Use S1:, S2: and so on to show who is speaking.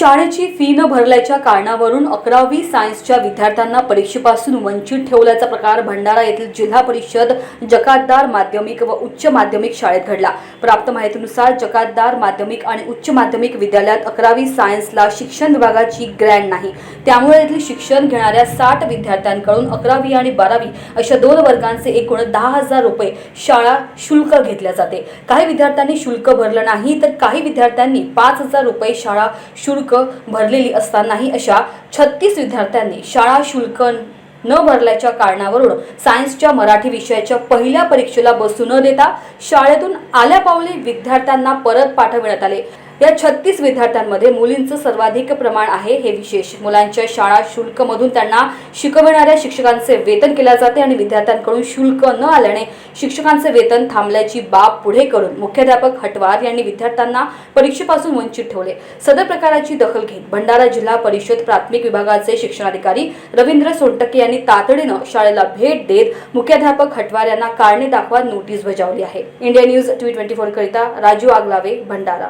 S1: शाळेची फी न भरल्याच्या कारणावरून अकरावी सायन्सच्या विद्यार्थ्यांना परीक्षेपासून वंचित ठेवल्याचा प्रकार भंडारा येथील जिल्हा परिषद जकातदार माध्यमिक व उच्च माध्यमिक शाळेत घडला. प्राप्त माहितीनुसार जकातदार माध्यमिक आणि उच्च माध्यमिक विद्यालयात अकरावी सायन्सला शिक्षण विभागाची ग्रँड नाही. त्यामुळे येथील शिक्षण घेणाऱ्या साठ विद्यार्थ्यांकडून अकरावी आणि बारावी अशा दोन वर्गांचे एकूण दहा हजार रुपये शाळा शुल्क घेतल्या जाते. काही विद्यार्थ्यांनी शुल्क भरलं नाही तर काही विद्यार्थ्यांनी पाच हजार रुपये शाळा शुल्क भरलेली असतानाही अशा छत्तीस विद्यार्थ्यांनी शाळा शुल्क न भरल्याच्या कारणावरून सायन्सच्या मराठी विषयाच्या पहिल्या परीक्षेला बसू न देता शाळेतून आल्या पावले विद्यार्थ्यांना परत पाठविण्यात आले. या छत्तीस विद्यार्थ्यांमध्ये मुलींचं सर्वाधिक प्रमाण आहे हे विशेष. मुलांच्या शाळा शुल्कमधून त्यांना शिकवणाऱ्या शिक्षकांचे वेतन केले जाते आणि विद्यार्थ्यांकडून शुल्क न आल्याने शिक्षकांचे वेतन थांबल्याची बाब पुढे करून मुख्याध्यापक हटवार यांनी विद्यार्थ्यांना परीक्षेपासून वंचित ठेवले. सदर प्रकाराची दखल घेत भंडारा जिल्हा परिषद प्राथमिक विभागाचे शिक्षणाधिकारी रवींद्र सोनटके यांनी तातडीनं शाळेला भेट देत मुख्याध्यापक हटवार यांना कारणे दाखवा नोटीस बजावली आहे. India news T twenty four करिता राजू आगलावे भंडारा.